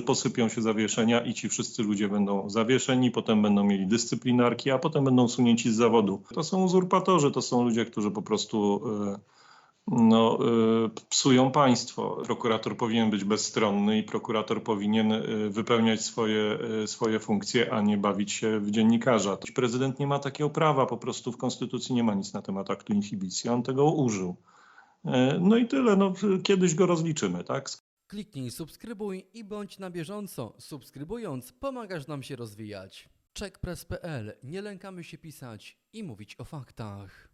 posypią się zawieszenia i ci wszyscy ludzie będą zawieszeni, potem będą mieli dyscyplinarki, a potem będą usunięci z zawodu. To są uzurpatorzy, to są ludzie, którzy po prostu e, no, e, psują państwo. Prokurator powinien być bezstronny i prokurator powinien e, wypełniać swoje, swoje funkcje, a nie bawić się w dziennikarza. Prezydent nie ma takiego prawa, po prostu w Konstytucji nie ma nic na temat aktu inhibicji, on tego użył. No i tyle, no, kiedyś go rozliczymy, tak? Kliknij subskrybuj i bądź na bieżąco. Subskrybując pomagasz nam się rozwijać. Checkpress.pl. Nie lękamy się pisać i mówić o faktach.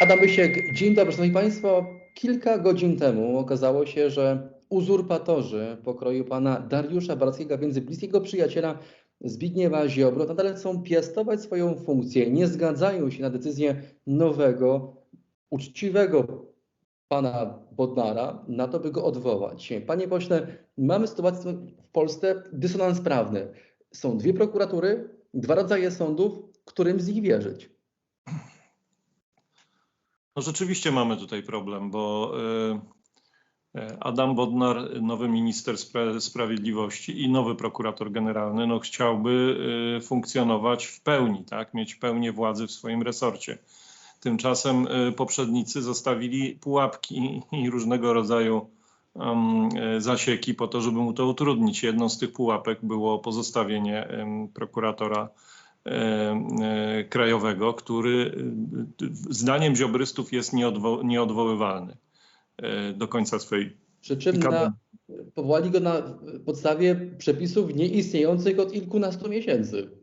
Adam Bysiek, dzień dobry, szanowni państwo. Kilka godzin temu okazało się, że uzurpatorzy pokroju pana Dariusza Barskiego, a więc bliskiego przyjaciela Zbigniewa Ziobro, nadal chcą piastować swoją funkcję. Nie zgadzają się na decyzję nowego, uczciwego pana Bodnara na to, by go odwołać. Panie pośle, mamy sytuację w Polsce dysonans prawny. Są dwie prokuratury, dwa rodzaje sądów, którym z nich wierzyć? No rzeczywiście mamy tutaj problem, bo y, y, Adam Bodnar, nowy minister spra sprawiedliwości i nowy prokurator generalny, no chciałby y, funkcjonować w pełni, tak, mieć pełnię władzy w swoim resorcie. Tymczasem y, poprzednicy zostawili pułapki i różnego rodzaju y, zasieki po to, żeby mu to utrudnić. Jedną z tych pułapek było pozostawienie prokuratora e, e, krajowego, który e, zdaniem ziobrystów jest nieodwo, nieodwoływalny e, do końca swej. Przy czym na, powołali go na podstawie przepisów nieistniejących od kilkunastu miesięcy.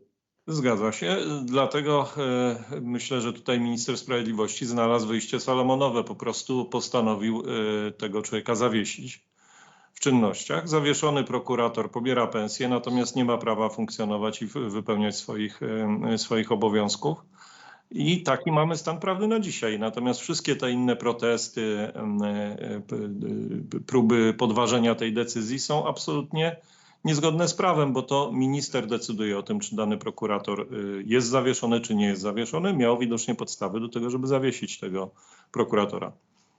Zgadza się, dlatego e, myślę, że tutaj minister sprawiedliwości znalazł wyjście salomonowe, po prostu postanowił e, tego człowieka zawiesić w czynnościach. Zawieszony prokurator pobiera pensję, natomiast nie ma prawa funkcjonować i wy- wypełniać swoich, e, swoich obowiązków. I taki mamy stan prawny na dzisiaj. Natomiast wszystkie te inne protesty, próby podważenia tej decyzji są absolutnie niezgodne z prawem, bo to minister decyduje o tym, czy dany prokurator y, jest zawieszony, czy nie jest zawieszony. Miał widocznie podstawy do tego, żeby zawiesić tego prokuratora.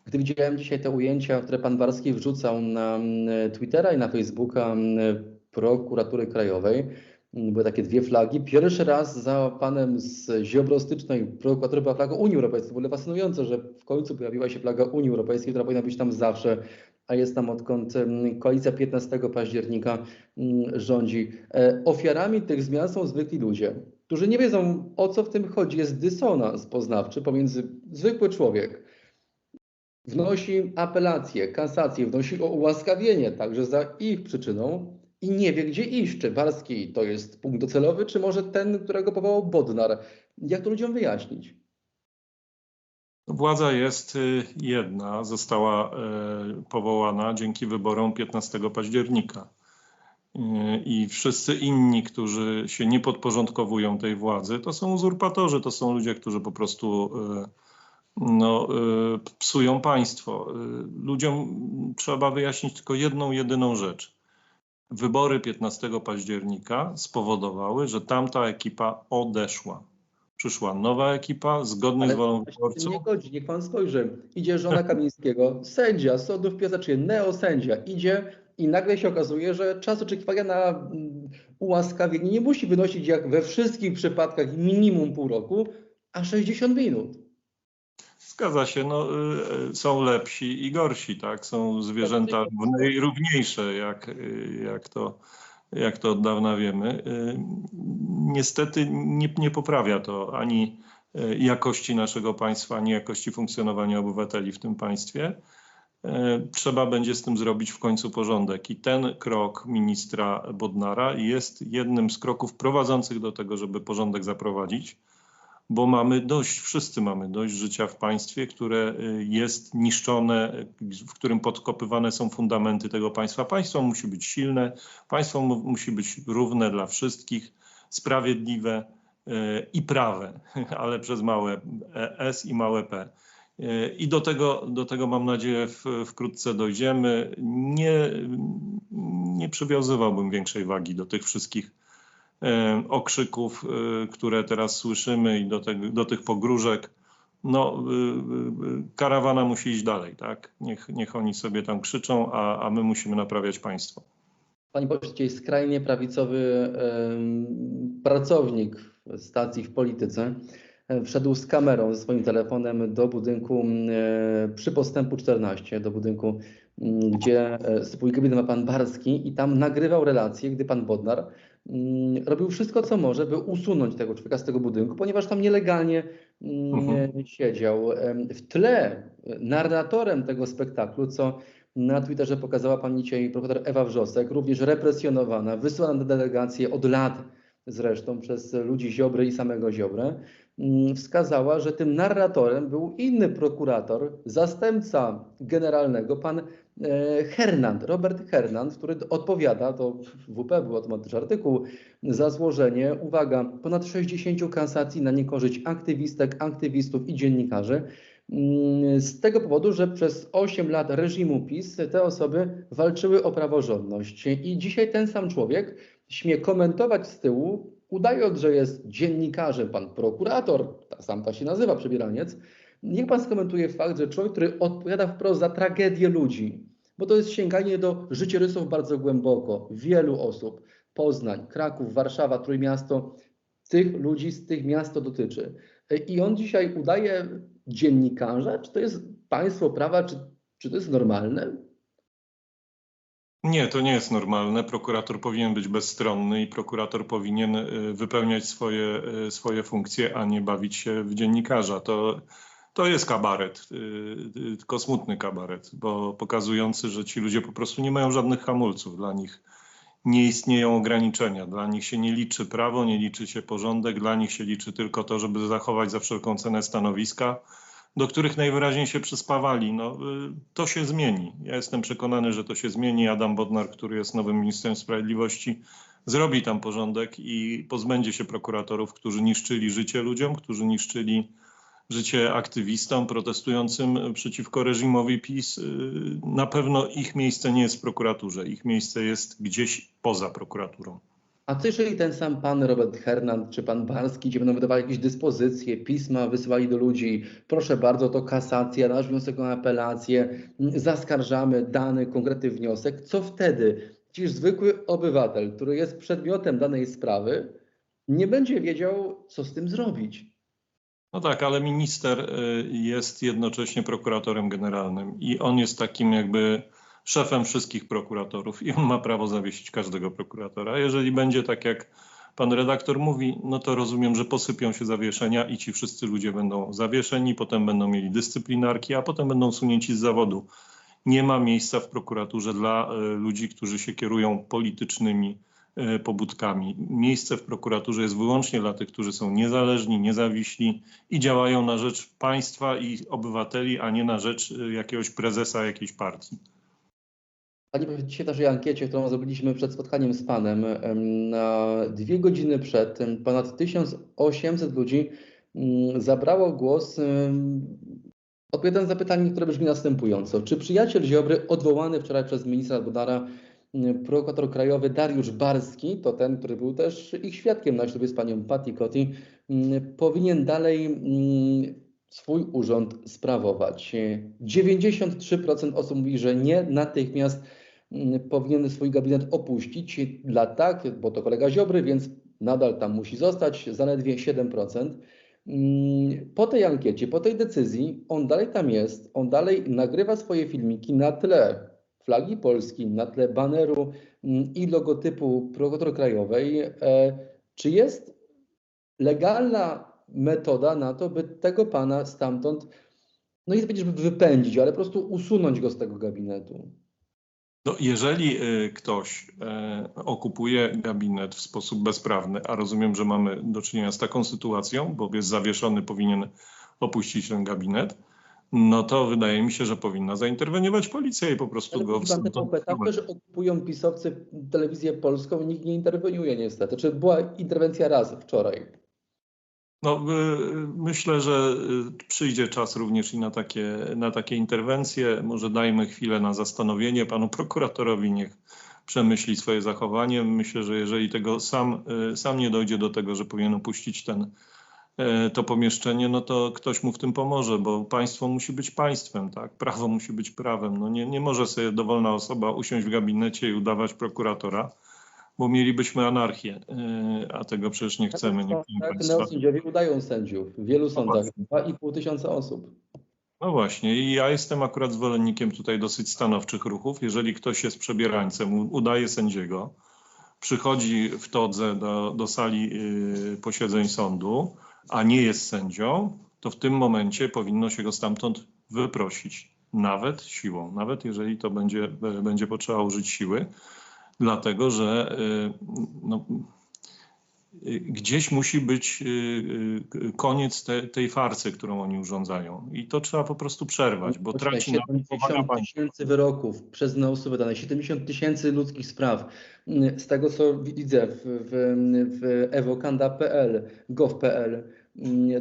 Gdy widziałem dzisiaj te ujęcia, które pan Barski wrzucał na mm, Twittera i na Facebooka mm, prokuratury krajowej, były takie dwie flagi. Pierwszy raz za panem z ziobrostycznej prokuratury była flaga Unii Europejskiej. W ogóle fascynujące, że w końcu pojawiła się flaga Unii Europejskiej, która powinna być tam zawsze, a jest tam odkąd koalicja 15 października mm, rządzi. E, Ofiarami tych zmian są zwykli ludzie, którzy nie wiedzą o co w tym chodzi. Jest dysonans poznawczy pomiędzy zwykły człowiek, wnosi apelację, kasację, wnosi o ułaskawienie także za ich przyczyną i nie wie, gdzie iść. Czy Warski to jest punkt docelowy, czy może ten, którego powołał Bodnar? Jak to ludziom wyjaśnić? Władza jest y, jedna, została y, powołana dzięki wyborom 15 października. Y, I wszyscy inni, którzy się nie podporządkowują tej władzy, to są uzurpatorzy, to są ludzie, którzy po prostu no, psują państwo. Ludziom trzeba wyjaśnić tylko jedną, jedyną rzecz. Wybory 15 października spowodowały, że tamta ekipa odeszła. Przyszła nowa ekipa, zgodnie z wolą wyborców. nie godzi, niech pan spojrzy. Idzie żona Kamińskiego, sędzia sądów Piasaczy, neosędzia, idzie i nagle się okazuje, że czas oczekiwania na mm, ułaskawienie nie musi wynosić jak we wszystkich przypadkach minimum pół roku, a 60 minut. Zgadza się, no, y, są lepsi i gorsi, tak? Są zwierzęta równe i równiejsze, jak, y, jak, to, jak to od dawna wiemy. Y, Niestety nie, nie poprawia to ani y, jakości naszego państwa, ani jakości funkcjonowania obywateli w tym państwie. Y, Trzeba będzie z tym zrobić w końcu porządek. I ten krok ministra Bodnara jest jednym z kroków prowadzących do tego, żeby porządek zaprowadzić bo mamy dość, wszyscy mamy dość życia w państwie, które y, jest niszczone, w którym podkopywane są fundamenty tego państwa. Państwo musi być silne, państwo mu, musi być równe dla wszystkich, sprawiedliwe y, i prawe, ale przez małe S i małe P. Y, I do tego, do tego mam nadzieję w, wkrótce dojdziemy. Nie, nie przywiązywałbym większej wagi do tych wszystkich e, okrzyków, e, które teraz słyszymy i do, tego, do tych pogróżek. No, y, y, y, karawana musi iść dalej, tak? Niech, niech oni sobie tam krzyczą, a, a my musimy naprawiać państwo. Panie pośle, dzisiaj skrajnie prawicowy em, pracownik stacji w polityce e, wszedł z kamerą ze swoim telefonem do budynku e, przy postępu 14, do budynku, m, gdzie e, swój gabinet ma pan Barski i tam nagrywał relacje, gdy pan Bodnar robił wszystko, co może, by usunąć tego człowieka z tego budynku, ponieważ tam nielegalnie mm, Mhm. siedział. W tle narratorem tego spektaklu, co na Twitterze pokazała pani dzisiaj profesor Ewa Wrzosek, również represjonowana, wysyłana na delegację od lat zresztą przez ludzi Ziobry i samego Ziobrę, mm, wskazała, że tym narratorem był inny prokurator, zastępca generalnego, pan e, Hernand, Robert Hernand, który odpowiada, to w WP był o tym też artykuł, za złożenie, uwaga, ponad 60 kasacji na niekorzyść aktywistek, aktywistów i dziennikarzy. Mm, Z tego powodu, że przez 8 lat reżimu PiS te osoby walczyły o praworządność. I dzisiaj ten sam człowiek śmie komentować z tyłu, udając, że jest dziennikarzem, pan prokurator, sam ta się nazywa, przebieraniec. Niech pan skomentuje fakt, że człowiek, który odpowiada wprost za tragedię ludzi, bo to jest sięganie do życiorysów bardzo głęboko, wielu osób, Poznań, Kraków, Warszawa, Trójmiasto, tych ludzi z tych miast to dotyczy. I on dzisiaj udaje dziennikarza? Czy to jest państwo prawa? Czy, czy to jest normalne? Nie, to nie jest normalne. Prokurator powinien być bezstronny i prokurator powinien y, wypełniać swoje, y, swoje funkcje, a nie bawić się w dziennikarza. To, to jest kabaret, y, y, tylko smutny kabaret, bo pokazujący, że ci ludzie po prostu nie mają żadnych hamulców. Dla nich nie istnieją ograniczenia. Dla nich się nie liczy prawo, nie liczy się porządek, dla nich się liczy tylko to, żeby zachować za wszelką cenę stanowiska, do których najwyraźniej się przyspawali. No, y, to się zmieni. Ja jestem przekonany, że to się zmieni. Adam Bodnar, który jest nowym ministrem sprawiedliwości, zrobi tam porządek i pozbędzie się prokuratorów, którzy niszczyli życie ludziom, którzy niszczyli życie aktywistom protestującym przeciwko reżimowi PiS. Y, Na pewno ich miejsce nie jest w prokuraturze. Ich miejsce jest gdzieś poza prokuraturą. A co jeżeli ten sam pan Robert Hernand czy pan Barski, gdzie będą wydawali jakieś dyspozycje, pisma wysyłali do ludzi, proszę bardzo, to kasacja, nasz wniosek o apelację, zaskarżamy dany konkretny wniosek, co wtedy? Przecież zwykły obywatel, który jest przedmiotem danej sprawy, nie będzie wiedział, co z tym zrobić. No tak, ale minister y, jest jednocześnie prokuratorem generalnym i on jest takim jakby szefem wszystkich prokuratorów i on ma prawo zawiesić każdego prokuratora. Jeżeli będzie tak, jak pan redaktor mówi, no to rozumiem, że posypią się zawieszenia i ci wszyscy ludzie będą zawieszeni, potem będą mieli dyscyplinarki, a potem będą usunięci z zawodu. Nie ma miejsca w prokuraturze dla y, ludzi, którzy się kierują politycznymi pobudkami. Miejsce w prokuraturze jest wyłącznie dla tych, którzy są niezależni, niezawiśli i działają na rzecz państwa i obywateli, a nie na rzecz y, jakiegoś prezesa jakiejś partii. Panie dzisiaj w naszej ankiecie, którą zrobiliśmy przed spotkaniem z Panem, em, na dwie godziny przed, ponad 1800 ludzi zabrało głos, odpowiadając na pytanie, które brzmi następująco. Czy przyjaciel Ziobry, odwołany wczoraj przez ministra Bodnara, mm, prokurator krajowy Dariusz Barski, to ten, który był też ich świadkiem na ślubie z panią Patti Cotti, mm, powinien dalej mm, swój urząd sprawować? 93% osób mówi, że nie, natychmiast powinien swój gabinet opuścić. Dla tak, bo to kolega Ziobry, więc nadal tam musi zostać, zaledwie 7%. Mm, Po tej ankiecie, po tej decyzji, on dalej tam jest, on dalej nagrywa swoje filmiki na tle flagi Polski, na tle baneru mm, i logotypu prokurator krajowej. E, Czy jest legalna metoda na to, by tego pana stamtąd, no nie żeby wypędzić, ale po prostu usunąć go z tego gabinetu? No, jeżeli y, ktoś e, okupuje gabinet w sposób bezprawny, a rozumiem, że mamy do czynienia z taką sytuacją, bo jest zawieszony, powinien opuścić ten gabinet, no to wydaje mi się, że powinna zainterweniować policja i po prostu go taką metafę, że okupują pisowcy telewizję polską i nikt nie interweniuje niestety. Czy była interwencja raz wczoraj? No, y, myślę, że y, przyjdzie czas również i na takie, na takie interwencje. Może dajmy chwilę na zastanowienie panu prokuratorowi, niech przemyśli swoje zachowanie. Myślę, że jeżeli tego sam, y, sam nie dojdzie do tego, że powinien opuścić ten, to pomieszczenie, no to ktoś mu w tym pomoże, bo państwo musi być państwem, tak? Prawo musi być prawem. No nie, nie może sobie dowolna osoba usiąść w gabinecie i udawać prokuratora, bo mielibyśmy anarchię, e, a tego przecież nie chcemy. Nie Tak, chcemy tak państwa. neosędziowie udają sędziów. W wielu sądach właśnie. 2,5 tysiąca osób. No właśnie, i ja jestem akurat zwolennikiem tutaj dosyć stanowczych ruchów. Jeżeli ktoś jest przebierańcem, udaje sędziego, przychodzi w todze do, do sali y, posiedzeń sądu, a nie jest sędzią, to w tym momencie powinno się go stamtąd wyprosić. Nawet siłą, nawet jeżeli to będzie, b- będzie potrzeba użyć siły, dlatego że y, no, y, gdzieś musi być koniec te, tej farsy, którą oni urządzają. I to trzeba po prostu przerwać, bo Poczekaj, traci na tym powaga 70 państwa. tysięcy wyroków przez neosy wydane, 70 tysięcy ludzkich spraw. Z tego, co widzę w, w, w ewokanda.pl, gov.pl,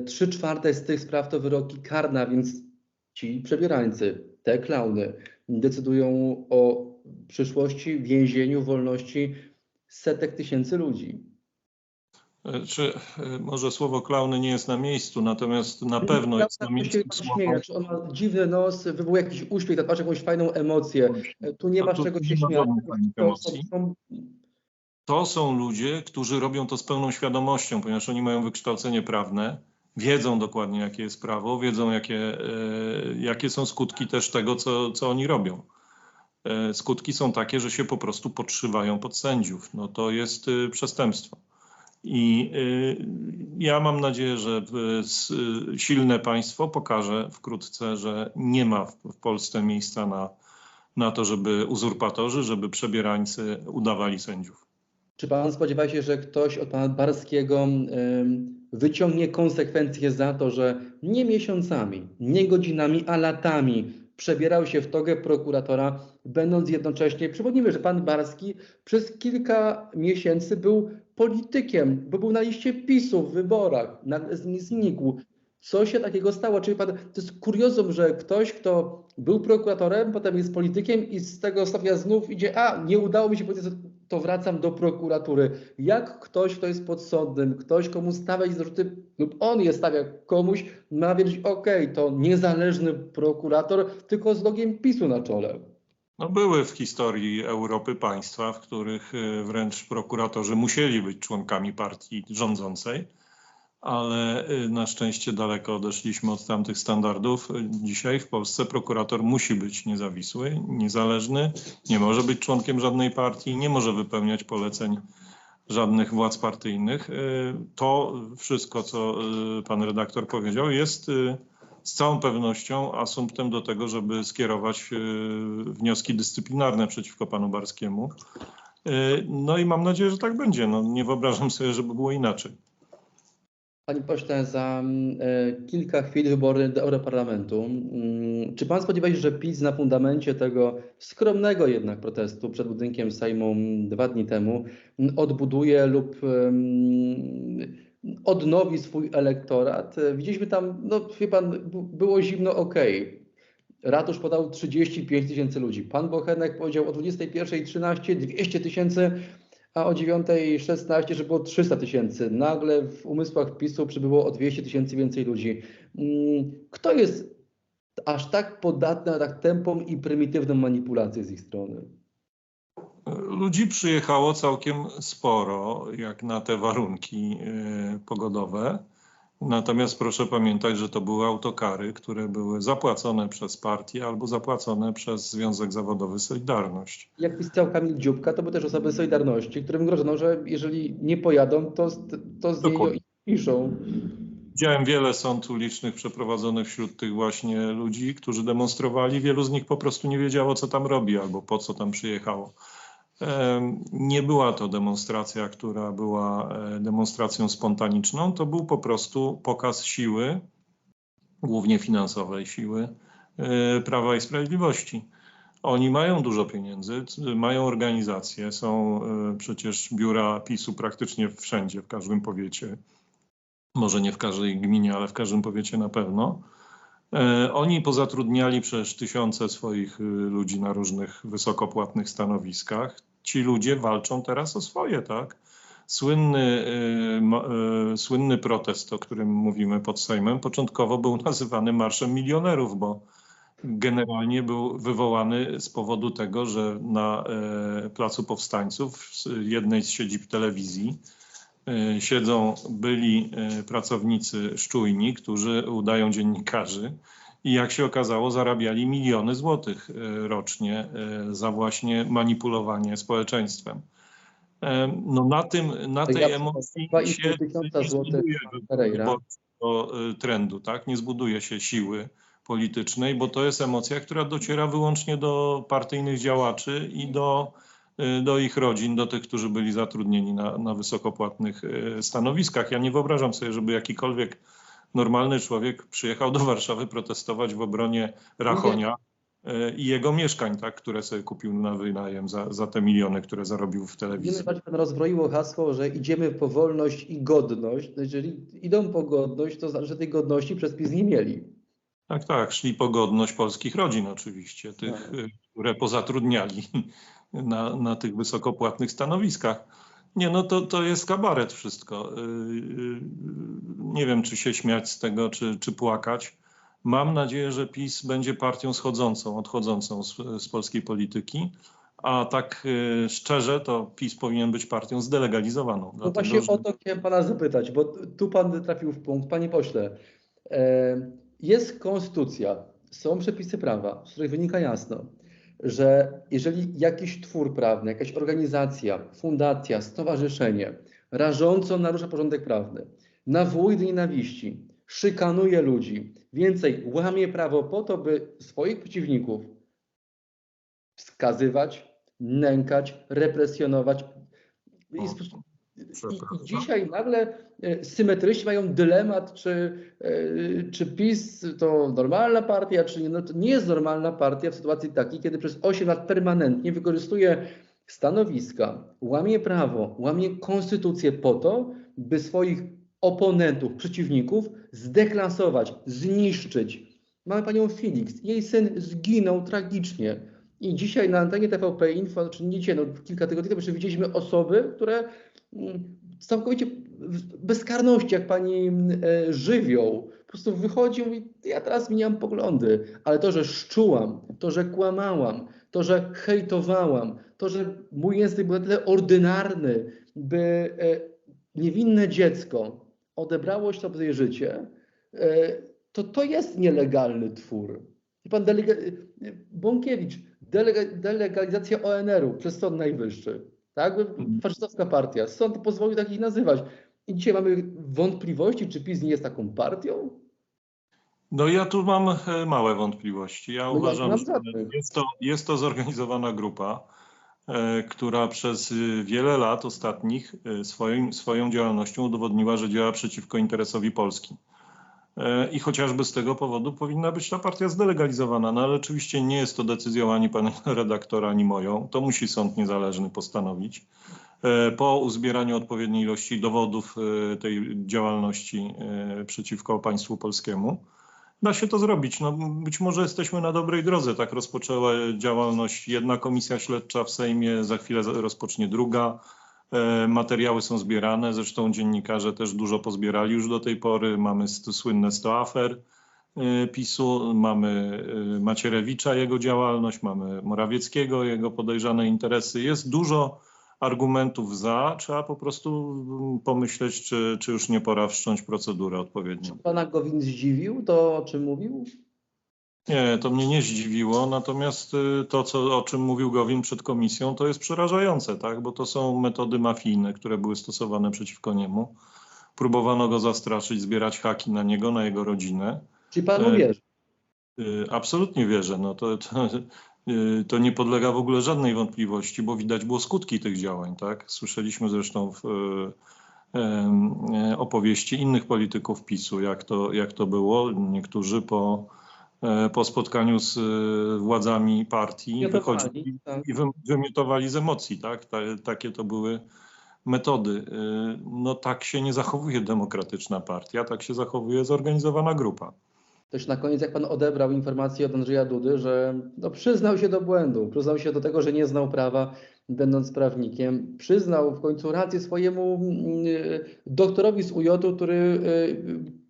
trzy czwarte z tych spraw to wyroki karne, więc ci przebierańcy, te klauny, decydują o przyszłości, więzieniu, wolności setek tysięcy ludzi. E, Czy e, może słowo klauny nie jest na miejscu, natomiast na pewno jest na Klauny miejscu słowo. czy on ma dziwny nos, wywołuje jakiś uśmiech, tak masz jakąś fajną emocję. Tu nie masz czego się śmiać. są- To są ludzie, którzy robią to z pełną świadomością, ponieważ oni mają wykształcenie prawne, wiedzą dokładnie, jakie jest prawo, wiedzą, jakie, e, jakie są skutki też tego, co, co oni robią. E, Skutki są takie, że się po prostu podszywają pod sędziów. No to jest y, przestępstwo. I ja mam nadzieję, że silne państwo pokaże wkrótce, że nie ma w Polsce miejsca na, na to, żeby uzurpatorzy, żeby przebierańcy udawali sędziów. Czy pan spodziewa się, że ktoś od pana Barskiego wyciągnie konsekwencje za to, że nie miesiącami, nie godzinami, a latami przebierał się w togę prokuratora, będąc jednocześnie, przypomnijmy, że pan Barski przez kilka miesięcy był politykiem, bo był na liście PiSu w wyborach, nim znikł. Co się takiego stało? Czyli pan, to jest kuriozum, że ktoś, kto był prokuratorem, potem jest politykiem i z tego stopnia znów idzie, a nie udało mi się to wracam do prokuratury. Jak ktoś, kto jest podsądnym, ktoś, komu stawiać zarzuty, lub on je stawia komuś, ma wiedzieć, okej, to niezależny prokurator, tylko z logiem PiSu na czole. No były w historii Europy państwa, w których y, wręcz prokuratorzy musieli być członkami partii rządzącej, ale y, na szczęście daleko odeszliśmy od tamtych standardów. Dzisiaj w Polsce prokurator musi być niezawisły, niezależny, nie może być członkiem żadnej partii, nie może wypełniać poleceń żadnych władz partyjnych. Y, To wszystko, co y, pan redaktor powiedział, jest z całą pewnością asumptem do tego, żeby skierować wnioski dyscyplinarne przeciwko panu Barskiemu. No i mam nadzieję, że tak będzie. No, nie wyobrażam sobie, żeby było inaczej. Panie pośle, za mm, e, kilka chwil wybory do Europarlamentu. Mm, Czy pan spodziewa się, że PiS na fundamencie tego skromnego jednak protestu przed budynkiem Sejmu mm, dwa dni temu odbuduje lub odnowi swój elektorat? E, Widzieliśmy tam, no wie pan, było zimno, okej. Ratusz podał 35 tysięcy ludzi. Pan Bochenek powiedział o 21.13 200 tysięcy, a o 9.16, że było 300 tysięcy. Nagle w umysłach PiSu przybyło o 200 tysięcy więcej ludzi. Mm, Kto jest aż tak podatny na tak tempą i prymitywną manipulację z ich strony? Ludzi przyjechało całkiem sporo, jak na te warunki y, pogodowe. Natomiast proszę pamiętać, że to były autokary, które były zapłacone przez partię albo zapłacone przez Związek Zawodowy Solidarność. Jak pisał Kamil Dziubka, to były też osoby Solidarności, którym grożono, że jeżeli nie pojadą, to, z- to z Dokładnie. piszą. Widziałem wiele sąd ulicznych przeprowadzonych wśród tych właśnie ludzi, którzy demonstrowali. Wielu z nich po prostu nie wiedziało, co tam robi albo po co tam przyjechało. Nie była to demonstracja, która była e, demonstracją spontaniczną. To był po prostu pokaz siły, głównie finansowej siły e, Prawa i Sprawiedliwości. Oni mają dużo pieniędzy, mają organizacje, są e, przecież biura PiSu praktycznie wszędzie, w każdym powiecie może nie w każdej gminie, ale w każdym powiecie na pewno. Oni pozatrudniali przecież tysiące swoich y, ludzi na różnych wysokopłatnych stanowiskach. Ci ludzie walczą teraz o swoje, tak? Słynny, y, y, słynny protest, o którym mówimy pod Sejmem, początkowo był nazywany Marszem Milionerów, bo generalnie był wywołany z powodu tego, że na e, Placu Powstańców, z jednej z siedzib telewizji, e, siedzą byli e, pracownicy szczujni, którzy udają dziennikarzy i jak się okazało zarabiali miliony złotych e, rocznie e, za właśnie manipulowanie społeczeństwem. E, No na tym, na To tej ja emocji 2,5 się nie zbuduje trendu, tak? Nie zbuduje się siły politycznej, bo to jest emocja, która dociera wyłącznie do partyjnych działaczy i do, do ich rodzin, do tych, którzy byli zatrudnieni na, na wysokopłatnych stanowiskach. Ja nie wyobrażam sobie, żeby jakikolwiek normalny człowiek przyjechał do Warszawy protestować w obronie Rachonia y, i jego mieszkań, tak, które sobie kupił na wynajem za, za te miliony, które zarobił w telewizji. najbardziej pan rozbroiło hasło, że idziemy po wolność i godność. No Jeżeli idą po godność, to znaczy, że tej godności przez PiS nie mieli. Tak, tak, szli po godność polskich rodzin oczywiście, tych, y, które pozatrudniali na, na tych wysokopłatnych stanowiskach. Nie, no to, to jest kabaret wszystko. Y, y, Nie wiem, czy się śmiać z tego, czy, czy płakać. Mam nadzieję, że PiS będzie partią schodzącą, odchodzącą z, z polskiej polityki, a tak y, szczerze, to PiS powinien być partią zdelegalizowaną. No dlatego, właśnie że- o to chciałem pana zapytać, bo tu pan trafił w punkt. Panie pośle, e, jest konstytucja, są przepisy prawa, z których wynika jasno, że jeżeli jakiś twór prawny, jakaś organizacja, fundacja, stowarzyszenie rażąco narusza porządek prawny, nawołuje do nienawiści, szykanuje ludzi, więcej łamie prawo po to, by swoich przeciwników wskazywać, nękać, represjonować. I, i. I dzisiaj nagle e, symetryści mają dylemat, czy, e, czy PiS to normalna partia, czy nie. No, to nie jest normalna partia w sytuacji takiej, kiedy przez 8 lat permanentnie wykorzystuje stanowiska, łamie prawo, łamie konstytucję po to, by swoich oponentów, przeciwników zdeklasować, zniszczyć. Mamy panią Felix, jej syn zginął tragicznie. I dzisiaj na antenie TVP Info, czy nie dzisiaj, no kilka tygodni temu, widzieliśmy osoby, które mm, całkowicie bezkarności, jak pani mm, e, żywioł, po prostu wychodzi i mówi, ja teraz zmieniam poglądy, ale to, że szczułam, to, że kłamałam, to, że hejtowałam, to, że mój język był na tyle ordynarny, by e, niewinne dziecko odebrało sobie życie, e, to to jest nielegalny twór. I pan delega, Bąkiewicz, delegalizacja ONR-u przez Sąd Najwyższy. Tak? Faszystowska partia. Sąd pozwolił takich nazywać. I dzisiaj mamy wątpliwości, czy PiS nie jest taką partią? No ja tu mam e, małe wątpliwości. Ja ja uważam, że jest to, jest to zorganizowana grupa, e, która przez y, wiele lat ostatnich e, swoim, swoją działalnością udowodniła, że działa przeciwko interesowi Polski. E, I chociażby z tego powodu powinna być ta partia zdelegalizowana. No ale oczywiście nie jest to decyzją ani pana redaktora, ani moją. To musi sąd niezależny postanowić. E, Po uzbieraniu odpowiedniej ilości dowodów e, tej działalności przeciwko państwu polskiemu, Da się to zrobić. No, być może jesteśmy na dobrej drodze. Tak rozpoczęła działalność jedna komisja śledcza w Sejmie, za chwilę rozpocznie druga. E, Materiały są zbierane, zresztą dziennikarze też dużo pozbierali już do tej pory. Mamy słynne 100 afer e, PiSu, mamy e, Macierewicza, jego działalność, mamy Morawieckiego, jego podejrzane interesy. Jest dużo argumentów za. Trzeba po prostu mm, pomyśleć, czy, czy już nie pora wszcząć procedurę odpowiednią. Pana Gowin zdziwił to, o czym mówił? Nie, to mnie nie zdziwiło, natomiast y, to, co, o czym mówił Gowin przed komisją, to jest przerażające, tak? bo to są metody mafijne, które były stosowane przeciwko niemu. Próbowano go zastraszyć, zbierać haki na niego, na jego rodzinę. Czy panu E, wierzy? Y, Absolutnie wierzę. No to, to, y, to nie podlega w ogóle żadnej wątpliwości, bo widać było skutki tych działań. Tak? Słyszeliśmy zresztą w e, opowieści innych polityków PiSu, jak to, jak to było. Niektórzy po, po spotkaniu z y, władzami partii Miotowali, wychodzili tak. i wy- wymiotowali z emocji. Tak? Ta, takie to były metody. Y, No tak się nie zachowuje demokratyczna partia, tak się zachowuje zorganizowana grupa. Też na koniec, jak pan odebrał informację od Andrzeja Dudy, że no, przyznał się do błędu, przyznał się do tego, że nie znał prawa będąc prawnikiem, przyznał w końcu rację swojemu mm, doktorowi z UJ, który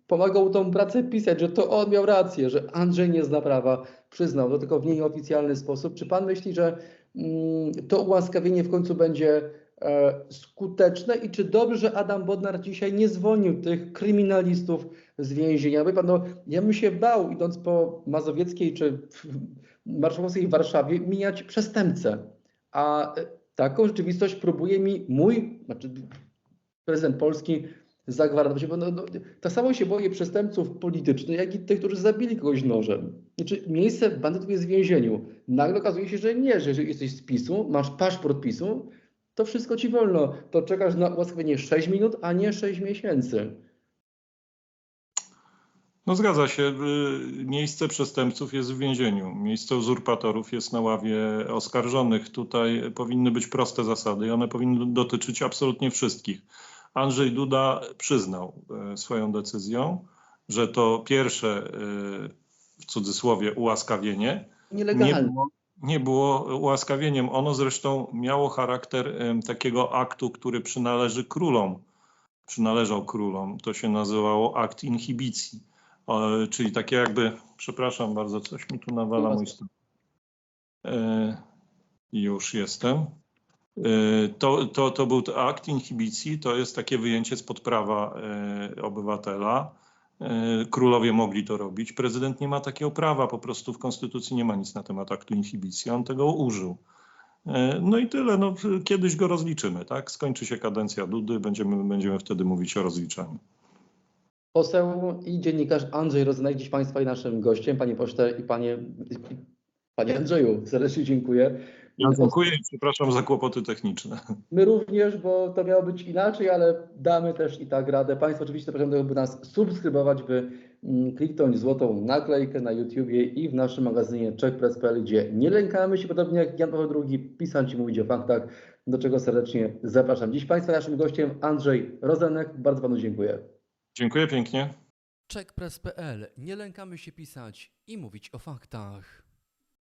pomagał tą pracę pisać, że to on miał rację, że Andrzej nie zna prawa. Przyznał to tylko w nieoficjalny sposób. Czy pan myśli, że mm, to ułaskawienie w końcu będzie e, skuteczne i czy dobrze, że Adam Bodnar dzisiaj nie zwolnił tych kryminalistów z więzienia? Wie pan, no, ja bym się bał, idąc po Mazowieckiej czy Marszałkowskiej w Warszawie, mijać przestępcę. A e, taką rzeczywistość próbuje mi mój, znaczy prezydent Polski zagwarantować, bo no, no, tak samo się boję przestępców politycznych, jak i tych, którzy zabili kogoś nożem. Znaczy, miejsce bandytów jest w więzieniu. Nagle okazuje się, że nie, że jeżeli jesteś z PiSu, masz paszport PiSu, to wszystko ci wolno. To czekasz na ułaskawienie 6 minut, a nie 6 miesięcy. No zgadza się. y, Miejsce przestępców jest w więzieniu. Miejsce uzurpatorów jest na ławie oskarżonych. Tutaj powinny być proste zasady i one powinny dotyczyć absolutnie wszystkich. Andrzej Duda przyznał e, swoją decyzją, że to pierwsze e, w cudzysłowie ułaskawienie nie było, nie było ułaskawieniem. Ono zresztą miało charakter em, takiego aktu, który przynależy królom. Przynależał królom. To się nazywało akt inhibicji. Czyli takie jakby, przepraszam bardzo, coś mi tu nawala mój stół. E, już jestem. E, To, to, to był akt inhibicji, to jest takie wyjęcie spod prawa e, obywatela. E, Królowie mogli to robić. Prezydent nie ma takiego prawa, po prostu w Konstytucji nie ma nic na temat aktu inhibicji. On tego użył. No i tyle. No, kiedyś go rozliczymy, tak? Skończy się kadencja Dudy, będziemy, będziemy wtedy mówić o rozliczaniu. Poseł i dziennikarz Andrzej Rozenek, dziś Państwa i naszym gościem. Panie pośle i panie, panie Andrzeju, serdecznie dziękuję. Dziękuję i przepraszam za kłopoty techniczne. My również, bo to miało być inaczej, ale damy też i tak radę. Państwo oczywiście zapraszam, by nas subskrybować, by mm, kliknąć złotą naklejkę na YouTubie i w naszym magazynie checkpress.pl, gdzie nie lękamy się, podobnie jak Jan Paweł II, pisać i mówić o faktach, do czego serdecznie zapraszam. Dziś Państwa naszym gościem Andrzej Rozenek. Bardzo Panu dziękuję. Dziękuję pięknie. Checkpress.pl. Nie lękamy się pisać i mówić o faktach.